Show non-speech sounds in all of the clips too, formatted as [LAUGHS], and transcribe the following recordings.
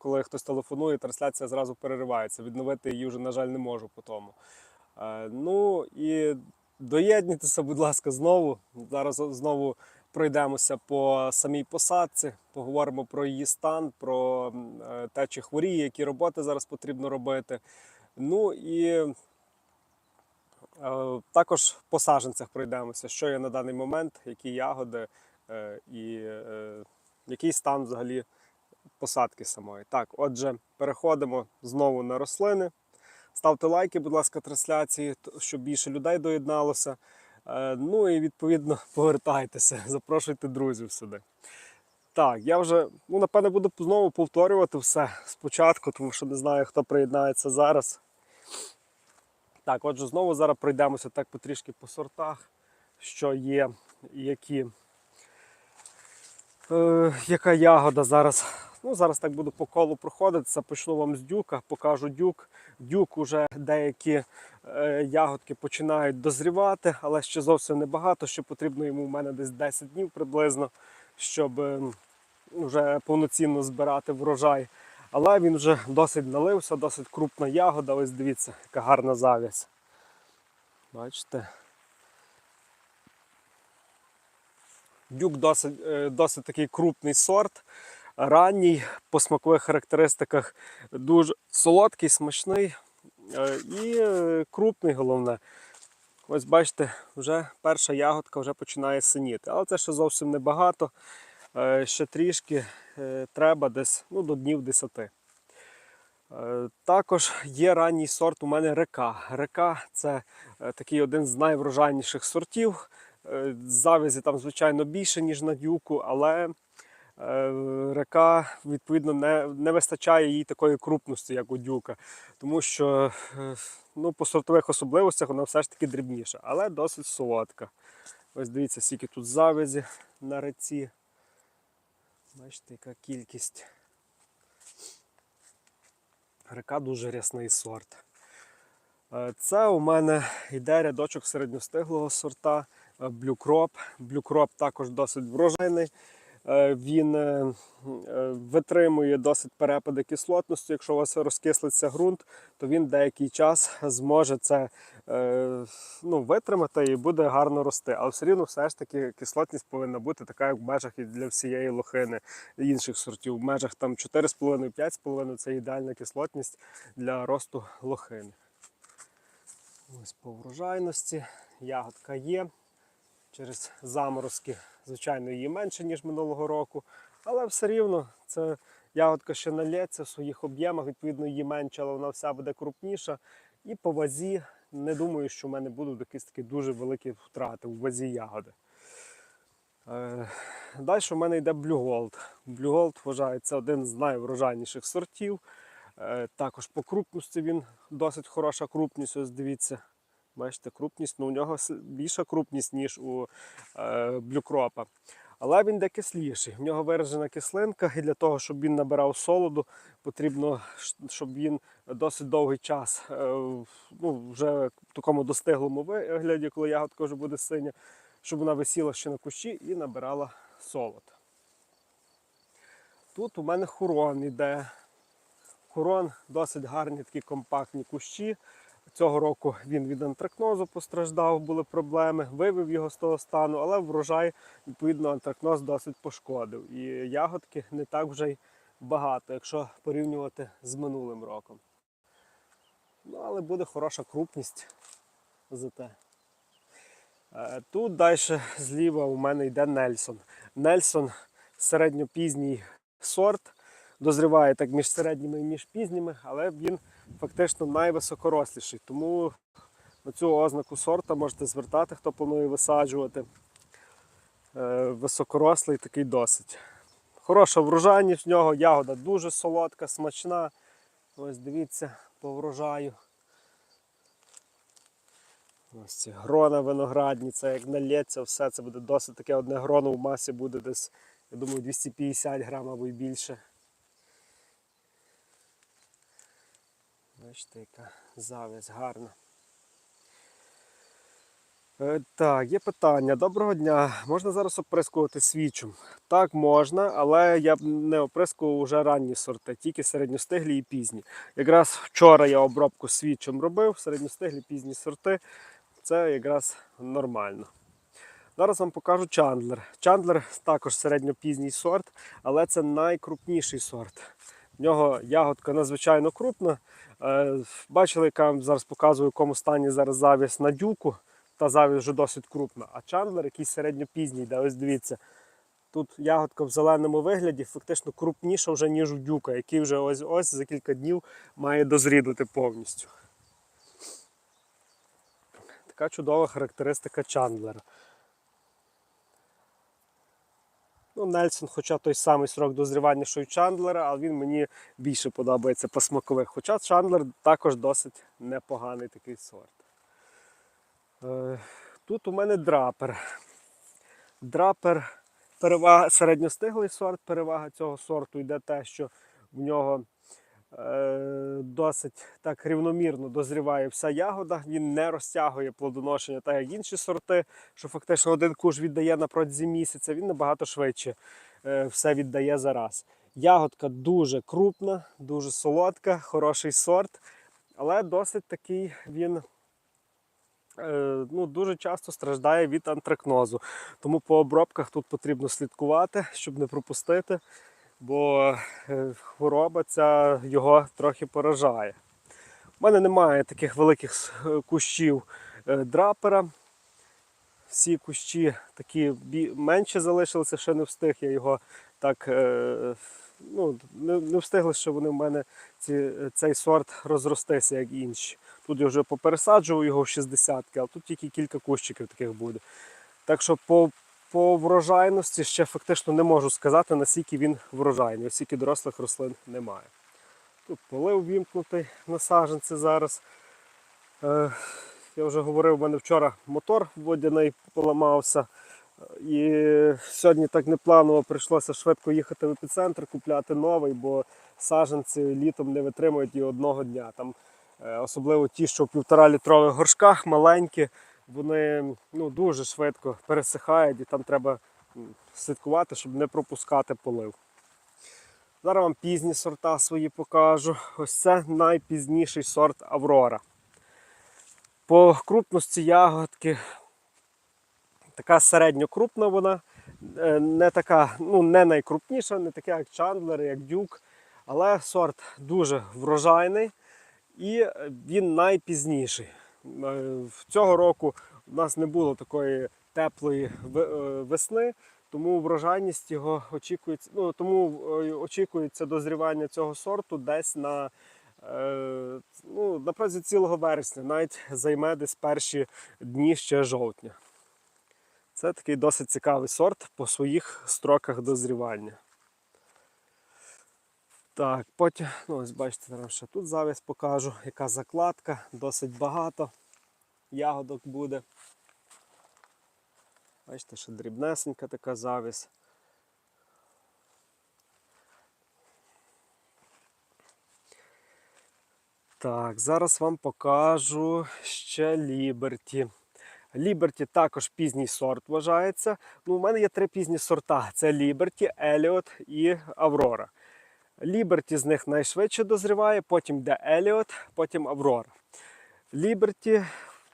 коли хтось телефонує, трансляція зразу переривається. Відновити її вже, на жаль, не можу по тому. Е, Ну і доєднуйтеся, будь ласка, знову. Зараз знову пройдемося по самій посадці, поговоримо про її стан, про е, те, чи хворіє, які роботи зараз потрібно робити. Ну і е, також по саджанцях пройдемося, що є на даний момент, які ягоди і який стан взагалі посадки самої. Так, отже, переходимо знову на рослини. Ставте лайки, будь ласка, трансляції, щоб більше людей доєдналося. Е, Ну і відповідно [LAUGHS] повертайтеся, запрошуйте друзів сюди. Так, я вже ну, напевне буду знову повторювати все спочатку, тому що не знаю, хто приєднається зараз. Так, отже, знову зараз пройдемося так потрішки по сортах, що є, які, е, яка ягода зараз. Ну, зараз так буду по колу проходитися, почну вам з дюка, покажу дюк. Дюк уже деякі е, ягодки починають дозрівати, але ще зовсім небагато, що потрібно йому в мене десь 10 днів приблизно, щоб е, вже повноцінно збирати врожай. Але він вже досить налився, досить крупна ягода. Ось дивіться, яка гарна зав'язь. Бачите? Дюк досить, е, досить такий крупний сорт, ранній, по смакових характеристиках дуже солодкий, смачний е, і е, крупний головне. Ось бачите, вже перша ягодка вже починає синіти. Але це ще зовсім небагато. Е, Ще трішки треба десь ну, до днів 10. Е, Також є ранній сорт у мене река. Река це такий один з найврожайніших сортів. Завязі там, звичайно, більше, ніж на дюку, але река відповідно не, не вистачає їй такої крупності, як у дюка. Тому що е, ну, по сортових особливостях вона все ж таки дрібніша, але досить солодка. Ось дивіться, скільки тут завязі на реці. Бачите, яка кількість. Река дуже рясний сорт. Е, Це у мене йде рядочок середньостиглого сорта е. Blue Crop також досить врожайний. Е, Він е, е, витримує досить перепади кислотності. Якщо у вас розкислиться ґрунт, то він деякий час зможе це ну, витримати і буде гарно рости. Але все рівно все ж таки кислотність повинна бути така, як в межах і для всієї лохини інших сортів. В межах там 4,5-5,5 це ідеальна кислотність для росту лохини. Ось по врожайності. Ягодка є. Через заморозки, звичайно, її менше, ніж минулого року. Але все рівно це ягодка ще налється в своїх об'ємах, відповідно, її менше, але вона вся буде крупніша. І по вазі не думаю, що в мене будуть якісь такі дуже великі втрати в вазі ягоди. Е, Далі в мене йде. Blue Gold вважається один з найврожайніших сортів. Е, Також по крупності він досить хороша крупність. Ось дивіться. Бачите, крупність, ну у нього більша крупність, ніж у е, блюкропа. Але він де кисліший. В нього виражена кислинка, і для того, щоб він набирав солоду, потрібно, щоб він досить довгий час, е, ну, вже в такому достиглому вигляді, коли ягодка вже буде синя, щоб вона висіла ще на кущі і набирала солод. Тут у мене хурон іде. Хурон досить гарні такі компактні кущі. Цього року він від антракнозу постраждав, були проблеми, вивів його з того стану, але врожай, відповідно, антракноз досить пошкодив. І ягодки не так вже й багато, якщо порівнювати з минулим роком. Ну, але буде хороша крупність зате. Е, Тут далі зліва у мене йде Нельсон. Нельсон середньопізній сорт, дозріває так між середніми і між пізніми, але він фактично найвисокоросліший. Тому на цю ознаку сорта можете звертати, хто планує висаджувати. Е, Високорослий такий досить. Хороша врожайність в нього, ягода дуже солодка, смачна. Ось дивіться по врожаю. Ось ці грона виноградні, це як налється, все це буде досить таке одне гроно в масі буде десь, я думаю, 250 грам або й більше. Бачите, яка зав'язь гарна. Е, Так, є питання. Доброго дня. Можна зараз оприскувати свічом? Так, можна, але я не оприскував вже ранні сорти, тільки середньостиглі і пізні. Якраз вчора я обробку свідчим робив, середньостиглі пізні сорти. Це якраз нормально. Зараз вам покажу чандлер. Чандлер також середньопізній сорт, але це найкрупніший сорт. В нього ягодка надзвичайно крупна. Е, Бачили, яка я вам зараз показую, в якому стані зараз завіс на дюку. Та завіс вже досить крупна. А чандлер якийсь середньопізній, де ось дивіться. Тут ягодка в зеленому вигляді фактично крупніша вже, ніж у дюка, який вже ось ось за кілька днів має дозрідати повністю. Така чудова характеристика чандлера. Ну, Нельсон, хоча той самий срок дозрівання, що й Чандлера, але він мені більше подобається по смакових. Хоча Чандлер також досить непоганий такий сорт. Е, Тут у мене драпер. Драпер перевага, середньостиглий сорт. Перевага цього сорту йде те, що в нього досить так рівномірно дозріває вся ягода. Він не розтягує плодоношення, так як інші сорти, що фактично один куш віддає на протязі місяця, він набагато швидше е, все віддає зараз. Ягодка дуже крупна, дуже солодка, хороший сорт, але досить такий він. е, Ну, дуже часто страждає від антракнозу. Тому по обробках тут потрібно слідкувати, щоб не пропустити, бо е, хвороба ця його трохи поражає. У мене немає таких великих е, кущів е, драпера. Всі кущі такі менше залишилися, ще не встиг я його так. Ну, не, встигли, що вони в мене ці, цей сорт розростися, як інші. Тут я вже попересаджував його в 60-ки, але тут тільки кілька кущиків таких буде. Так що по, по врожайності ще фактично не можу сказати, наскільки він врожайний, оскільки дорослих рослин немає. Тут полив вімкнутий на саджанці зараз. Е, я вже говорив, у мене вчора мотор водяний поламався. І сьогодні так непланово прийшлося швидко їхати в епіцентр, купляти новий, бо саджанці літом не витримують і одного дня. Там, е, особливо ті, що в півтора літрових горшках маленькі, вони ну, дуже швидко пересихають і там треба слідкувати, щоб не пропускати полив. Зараз вам пізні сорта свої покажу. Ось це найпізніший сорт Аврора. По крупності ягодки така середньокрупна вона, е, не така, ну не найкрупніша, не така, як Чандлер, як Дюк. Але сорт дуже врожайний і він найпізніший. Е, Цього року у нас не було такої теплої е, весни, тому врожайність його очікується. Ну, тому е, очікується дозрівання цього сорту десь на ну, на цілого вересня, навіть займе десь перші дні ще жовтня. Це такий досить цікавий сорт по своїх строках дозрівання. Так, потім, ну ось бачите, ще тут завіс покажу, яка закладка, досить багато ягодок буде. Бачите, ще дрібнесенька така завіс. Так, зараз вам покажу ще Ліберті. Ліберті також пізній сорт вважається. Ну, у мене є три пізні сорта: це Ліберті, Еліот і Аврора. Ліберті з них найшвидше дозріває, потім йде Еліот, потім Аврора. Ліберті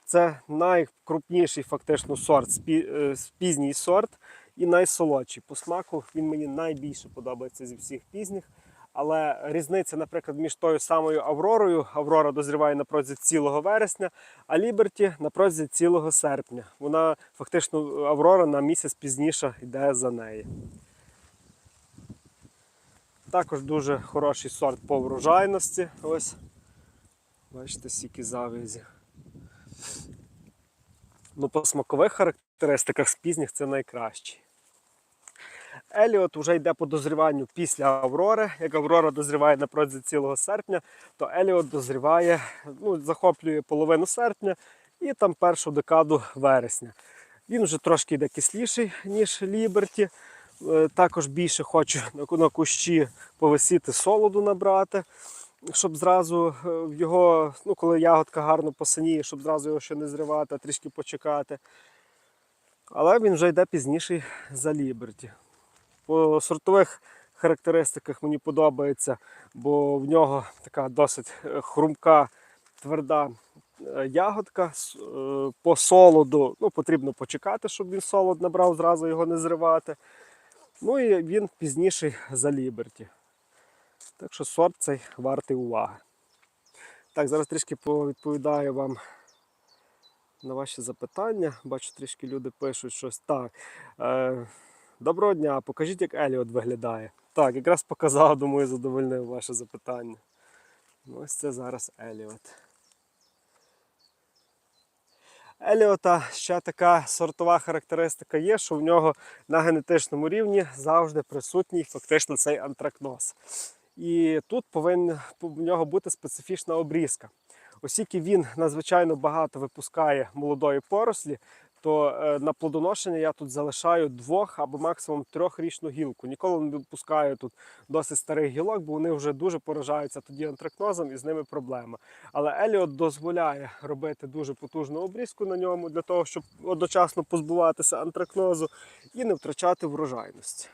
це найкрупніший фактично сорт, е, пізній сорт і найсолодший. По смаку він мені найбільше подобається зі всіх пізніх. Але різниця, наприклад, між тою самою Авророю, Аврора дозріває на протязі цілого вересня, а Ліберті на протязі цілого серпня. Вона фактично Аврора на місяць пізніше йде за неї. Також дуже хороший сорт по врожайності. Ось. Бачите, стільки завязі. Ну, по смакових характеристиках з пізніх це найкращий. Еліот вже йде по дозріванню після Аврори. Як Аврора дозріває на протязі цілого серпня, то Еліот дозріває, ну, захоплює половину серпня і там першу декаду вересня. Він вже трошки йде кисліший, ніж Ліберті. Е, Також більше хочу на- кущі повисіти солоду набрати, щоб зразу е, його, ну коли ягодка гарно посиніє, щоб зразу його ще не зривати, а трішки почекати. Але він вже йде пізніший за Ліберті. По сортових характеристиках мені подобається, бо в нього така досить е, хрумка, тверда ягодка. По солоду ну, потрібно почекати, щоб він солод набрав, зразу його не зривати. Ну і він пізніший за Ліберті. Так що сорт цей вартий уваги. Так, зараз трішки відповідаю вам на ваші запитання. Бачу, трішки люди пишуть щось. Так. Е, доброго дня, покажіть, як Еліот виглядає. Так, якраз показав, думаю, задовольнив ваше запитання. Ну, ось це зараз Еліот. Еліота ще така сортова характеристика є, що в нього на генетичному рівні завжди присутній фактично цей антракноз. І тут повинна в нього бути специфічна обрізка. Оскільки він надзвичайно багато випускає молодої порослі, то е, на плодоношення я тут залишаю двох або максимум трьохрічну гілку. Ніколи не випускаю тут досить старих гілок, бо вони вже дуже поражаються тоді антракнозом і з ними проблема. Але Еліот дозволяє робити дуже потужну обрізку на ньому для того, щоб одночасно позбуватися антракнозу і не втрачати врожайності.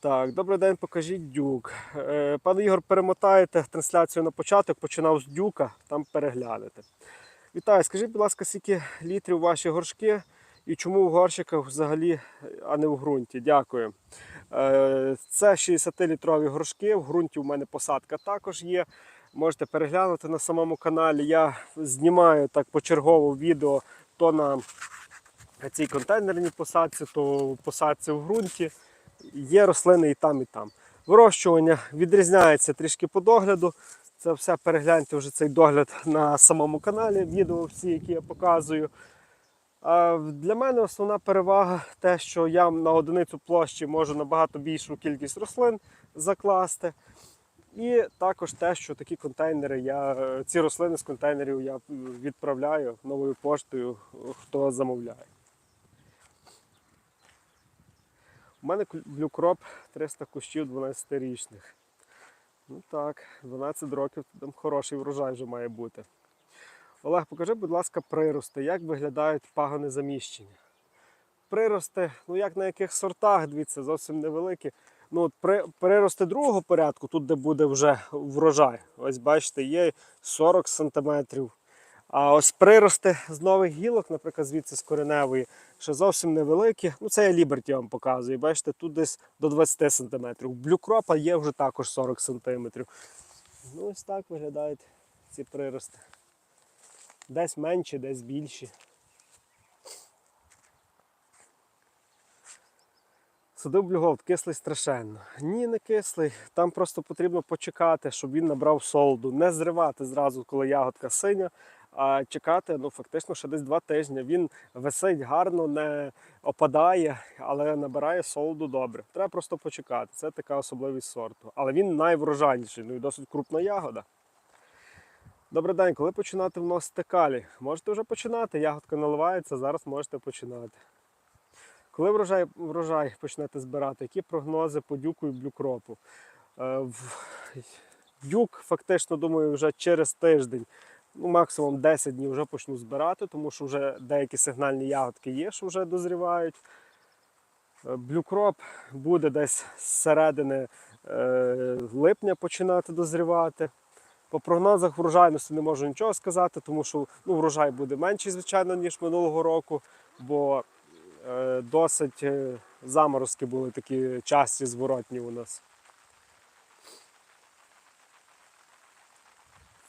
Так, добрий день, покажіть дюк. Е, Пане Ігор, перемотаєте трансляцію на початок, починав з дюка, там переглянете. Вітаю, скажіть, будь ласка, скільки літрів ваші горшки і чому в горщиках взагалі, а не в ґрунті? Дякую. Е, Це 60-літрові горшки. В ґрунті у мене посадка також є. Можете переглянути на самому каналі. Я знімаю так почергово відео то на цій контейнерній посадці, то посадці в ґрунті. Є рослини і там, і там. Вирощування відрізняється трішки по догляду. Це все перегляньте вже цей догляд на самому каналі, відео всі, які я показую. Для мене основна перевага те, що я на одиницю площі можу набагато більшу кількість рослин закласти. І також те, що такі контейнери, я, ці рослини з контейнерів я відправляю новою поштою, хто замовляє. У мене блюкроп 300 кущів 12-річних. Ну так, 12 років там хороший врожай вже має бути. Олег, покажи, будь ласка, прирости, як виглядають пагони заміщення. Прирости, ну як на яких сортах, дивіться, зовсім невеликі. Ну, от при, прирости другого порядку, тут де буде вже врожай. Ось бачите, є 40 см. А ось прирости з нових гілок, наприклад, звідси з кореневої, ще зовсім невеликі. Ну, це я Ліберті вам показую. Бачите, тут десь до 20 см. Блюкропа є вже також 40 см. Ну, ось так виглядають ці прирости. Десь менші, десь більші. Садив блюголд, кислий страшенно. Ні, не кислий. Там просто потрібно почекати, щоб він набрав солоду. Не зривати зразу, коли ягодка синя, а чекати ну, фактично ще десь два тижні. Він висить гарно, не опадає, але набирає солоду добре. Треба просто почекати. Це така особливість сорту. Але він найврожайніший, ну і досить крупна ягода. Добрий день, коли починати вносити калій? Можете вже починати, ягодка наливається, зараз можете починати. Коли врожай, врожай почнете збирати, які прогнози по дюку і блюкропу? Е, Дюк, фактично, думаю, вже через тиждень, ну максимум 10 днів вже почну збирати, тому що вже деякі сигнальні ягодки є, що вже дозрівають. Е, Блюкроп буде десь з середини е, липня починати дозрівати. По прогнозах врожайності не можу нічого сказати, тому що ну, врожай буде менший, звичайно, ніж минулого року, бо е, досить е, заморозки були такі часті зворотні у нас.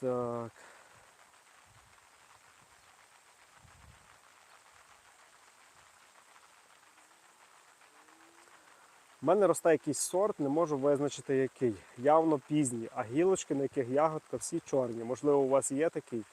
Так. У мене росте якийсь сорт, не можу визначити який. Явно пізній, а гілочки, на яких ягодка, всі чорні. Можливо, у вас є такий.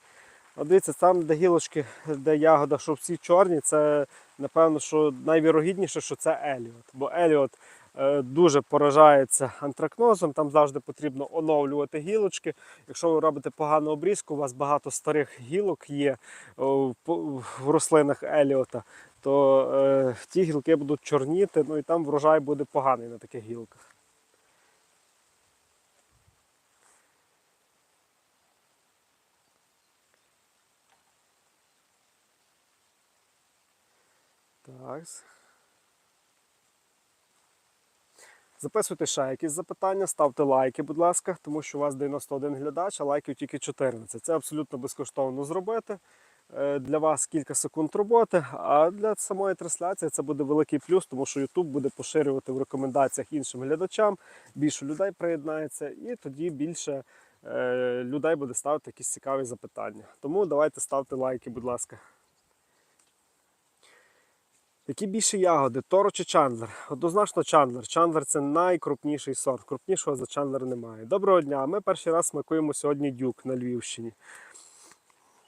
От дивіться, там, де гілочки, де ягода, що всі чорні, це напевно, що найвірогідніше, що це Еліот. Бо Еліот е, дуже поражається антракнозом, там завжди потрібно оновлювати гілочки. Якщо ви робите погану обрізку, у вас багато старих гілок є о, в в рослинах Еліота, то е, ті гілки будуть чорніти, ну і там врожай буде поганий на таких гілках. Так. Записуйте ще якісь запитання, ставте лайки, будь ласка, тому що у вас 91 глядач, а лайків тільки 14. Це абсолютно безкоштовно зробити. Е, Для вас кілька секунд роботи, а для самої трансляції це буде великий плюс, тому що YouTube буде поширювати в рекомендаціях іншим глядачам, більше людей приєднається, і тоді більше е, людей буде ставити якісь цікаві запитання. Тому давайте ставте лайки, будь ласка. Які більше ягоди, Торо чи Чандлер? Однозначно Чандлер. Чандлер це найкрупніший сорт. Крупнішого за Чандлер немає. Доброго дня. Ми перший раз смакуємо сьогодні дюк на Львівщині.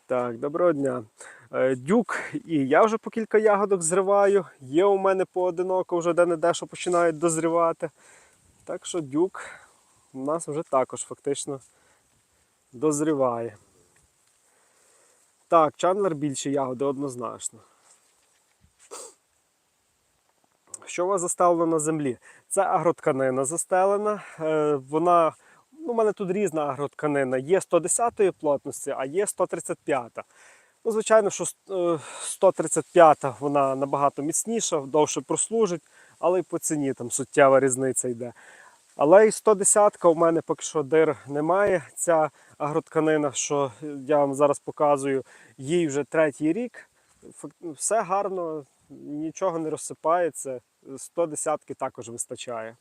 Так, доброго дня. Е, Дюк, і я вже по кілька ягодок зриваю. Є у мене поодиноко вже де-не-де, що починають дозрівати. Так що дюк у нас вже також фактично дозріває. Так, Чандлер більше ягоди однозначно. Що у вас застелено на землі? Це агротканина застелена. Е, Вона, ну, у мене тут різна агротканина. Є 110 плотності, а є 135. Ну, звичайно, що е, 135 вона набагато міцніша, довше прослужить, але й по ціні там суттєва різниця йде. Але і 110 у мене поки що дир немає. Ця агротканина, що я вам зараз показую, їй вже третій рік. Все гарно, нічого не розсипається. 110 також вистачає.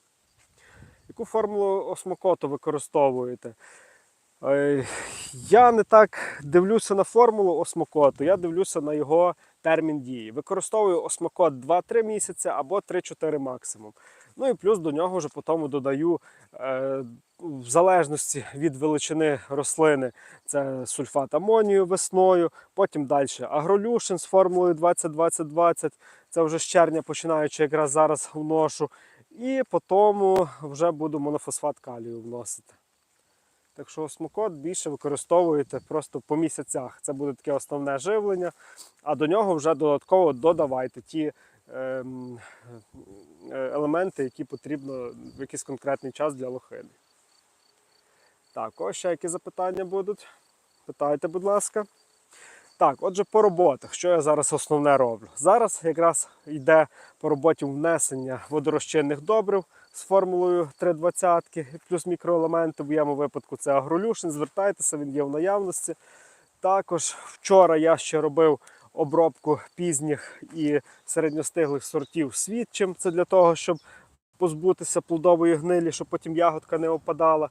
Яку формулу осмокоту використовуєте? Е, Я не так дивлюся на формулу осмокоту, я дивлюся на його термін дії. Використовую осмокот 2-3 місяці або 3-4 максимум. Ну і плюс до нього вже потім додаю, е, в залежності від величини рослини, це сульфат амонію весною, потім далі агролюшин з формулою 20-20-20, це вже з червня починаючи якраз зараз вношу. І потім вже буду монофосфат калію вносити. Так що осмокот більше використовуєте просто по місяцях. Це буде таке основне живлення, а до нього вже додатково додавайте ті ем, е, елементи, які потрібно в якийсь конкретний час для лохини. Так, ось ще які запитання будуть. Питайте, будь ласка. Так, отже, по роботах, що я зараз основне роблю? Зараз якраз йде по роботі внесення водорозчинних добрив з формулою 3,20 плюс мікроелементи. В моєму випадку це агролюшин. Звертайтеся, він є в наявності. Також вчора я ще робив обробку пізніх і середньостиглих сортів свідчим. Це для того, щоб позбутися плодової гнилі, щоб потім ягодка не опадала.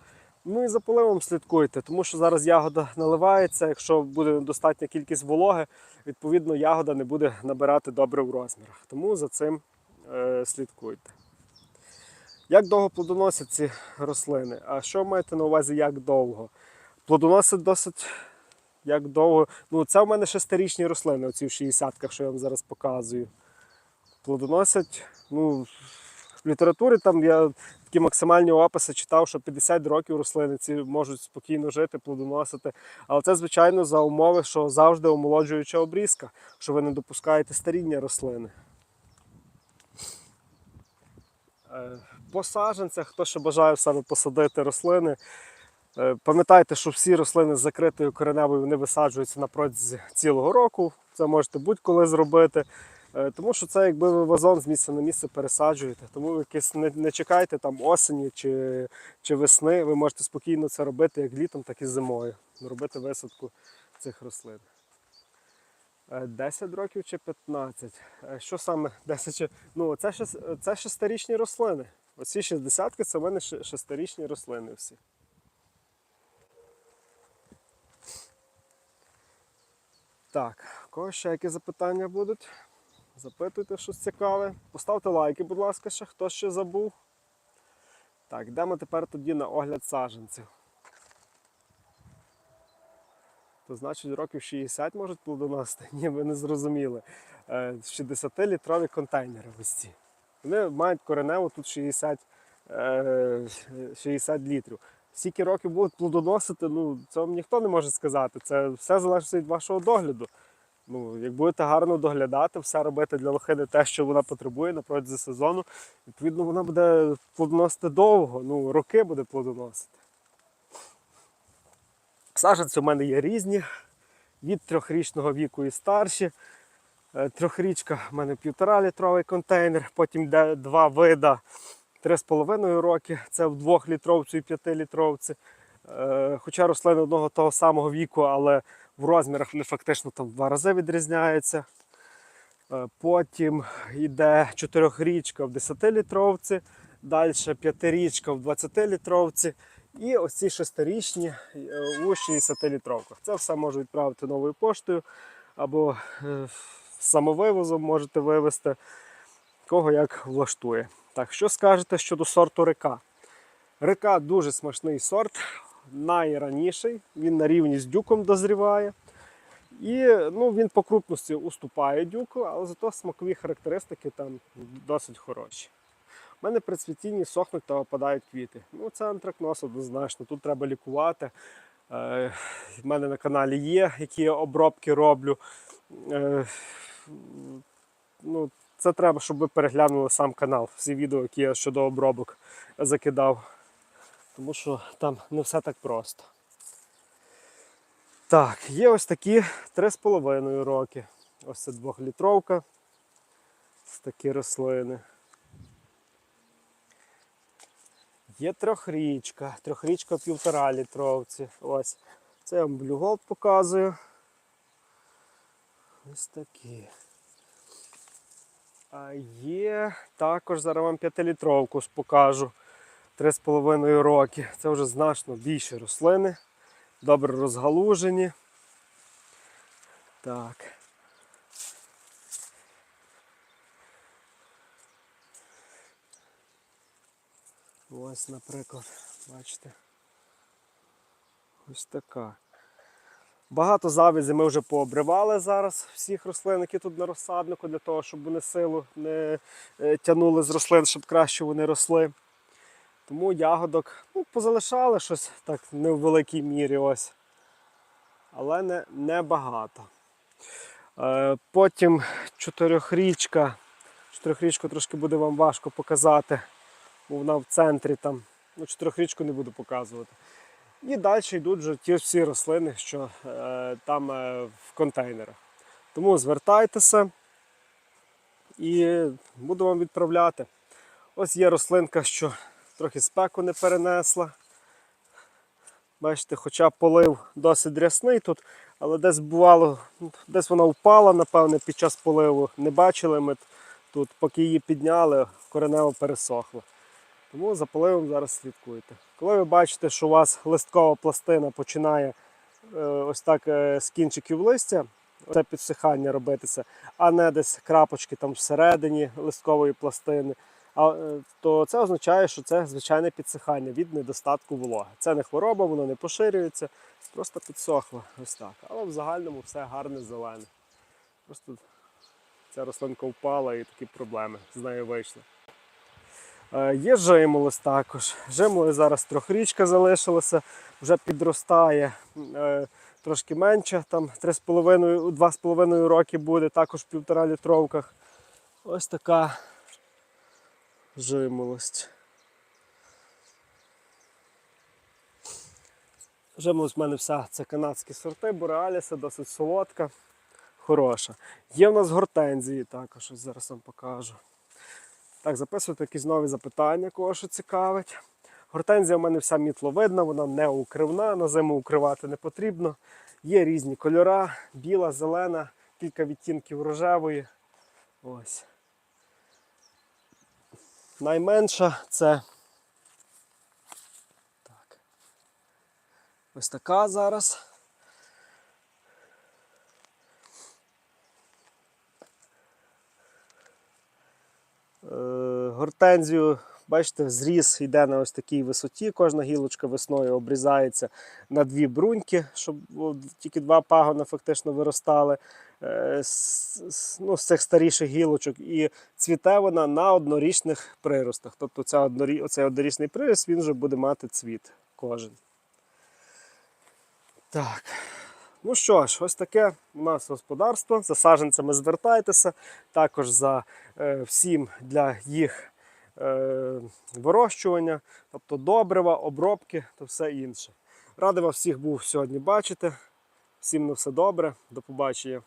Ну і за поливом слідкуйте, тому що зараз ягода наливається. Якщо буде достатня кількість вологи, відповідно ягода не буде набирати добре в розмірах. Тому за цим е, слідкуйте. Як довго плодоносять ці рослини? А що маєте на увазі, як довго? Плодоносить досить як довго. Ну, це в мене шестирічні рослини, оці в 60-ках, що я вам зараз показую. Плодоносять, ну, в літературі там я такі максимальні описи читав, що 50 років рослини ці можуть спокійно жити, плодоносити. Але це, звичайно, за умови, що завжди омолоджуюча обрізка, що ви не допускаєте старіння рослини. Е, По саджанцях, хто ще бажає в себе посадити рослини, е, пам'ятайте, що всі рослини з закритою кореневою вони висаджуються на протязі цілого року. Це можете будь-коли зробити. Е, Тому що це якби ви вазон з місця на місце пересаджуєте. Тому ви не, не чекайте там осені чи, чи весни. Ви можете спокійно це робити як літом, так і зимою. Робити висадку цих рослин. Е, 10 років чи 15? Е, Що саме [LAUGHS] 10 чи. Ну, це, це шестирічні рослини. Оці 60 це в мене шестирічні рослини всі. Так, кого ще які запитання будуть? Запитуйте щось цікаве. Поставте лайки, будь ласка, ще хто ще забув. Так, йдемо тепер тоді на огляд саджанців. То значить років 60 можуть плодоносити? Ні, ви не зрозуміли. Е, 60-літрові контейнери ось ці. Вони мають коренево тут 60, е, 60 літрів. Скільки років будуть плодоносити, ну вам ніхто не може сказати. Це все залежить від вашого догляду. Ну, як будете гарно доглядати, все робити для лохини те, що вона потребує на протязі сезону, відповідно, вона буде плодоносити довго, ну, роки буде плодоносити. Саджанці у мене є різні, від трьохрічного віку і старші. Е, Трьохрічка в мене півтора літровий контейнер, потім йде два вида 3,5 роки. Це в 2-літровці і 5-літровці. Е, Хоча рослини одного того самого віку, але в розмірах вони фактично там в два рази відрізняються. Е, Потім йде 4-річка в 10-літровці, далі 5-річка в 20-літровці. І ось ці шестирічні е, у 60-літровках. Це все можу відправити новою поштою або е, самовивозом можете вивезти, кого як влаштує. Так, що скажете щодо сорту река? Река дуже смачний сорт, найраніший, він на рівні з дюком дозріває. І ну, він по крупності уступає дюку, але зато смакові характеристики там досить хороші. У мене при цвітінні сохнуть та опадають квіти. Ну, це антракноз однозначно, тут треба лікувати. Е, в мене на каналі є, які я обробки роблю. Е, ну, це треба, щоб ви переглянули сам канал, всі відео, які я щодо обробок закидав. Тому що там не все так просто. Так, є ось такі 3,5 роки. Ось це двохлітровка. Ось такі рослини. Є трьохрічка, трьохрічка півтора літровці. Ось. Це я вам блюголд показую. Ось такі. А є також зараз вам п'ятилітровку покажу. 3,5 роки. Це вже значно більші рослини. Добре розгалужені. Так. Ось, наприклад, бачите. Ось така. Багато завязі ми вже пообривали зараз всіх рослин, які тут на розсаднику, для того, щоб вони силу не е, тягнули з рослин, щоб краще вони росли. Тому ягодок ну, позалишали щось так не в великій мірі ось. Але не, не багато. Е, потім чотирьохрічка. Чотирьохрічку трошки буде вам важко показати, бо вона в центрі там. Ну, чотирьохрічку не буду показувати. І далі йдуть вже ті всі рослини, що е, там е, в контейнерах. Тому звертайтеся і буду вам відправляти. Ось є рослинка, що трохи спеку не перенесла. Бачите, хоча полив досить рясний тут, але десь бувало, ну, десь вона впала, напевне, під час поливу. Не бачили ми тут, поки її підняли, коренево пересохло. Тому за поливом зараз слідкуйте. Коли ви бачите, що у вас листкова пластина починає е, ось так е, з кінчиків листя, це підсихання робитися, а не десь крапочки там всередині листкової пластини, то це означає, що це звичайне підсихання від недостатку вологи. Це не хвороба, воно не поширюється, просто підсохло ось так. Але в загальному все гарне зелене. Просто ця рослинка впала і такі проблеми з нею вийшли. Е, Є жимолость також. Жимолость зараз трьохрічка залишилася, вже підростає е, трошки менше, там 3,5, 2,5 роки буде, також в півтора літровках. Ось така жимолость. Жимолость в мене вся це канадські сорти, бореаліса, досить солодка, хороша. Є в нас гортензії також, ось зараз вам покажу. Так, записуйте якісь нові запитання, кого що цікавить. Гортензія в мене вся мітловидна, вона не укривна, на зиму укривати не потрібно. Є різні кольора, біла, зелена, кілька відтінків рожевої. Ось. Найменша це так. ось така зараз. Е, Гортензію, бачите, зріз йде на ось такій висоті. Кожна гілочка весною обрізається на дві бруньки, щоб тільки два пагони фактично виростали з, з- ну, з цих старіших гілочок. І цвіте вона на однорічних приростах. Тобто ця однорі... оцей однорічний прирост він вже буде мати цвіт кожен. Так. Ну що ж, ось таке у нас господарство. За саджанцями звертайтеся. Також за е, всім для їх е, вирощування, тобто добрива, обробки та все інше. Радий вас всіх був сьогодні бачити. Всім на все добре. До побачення.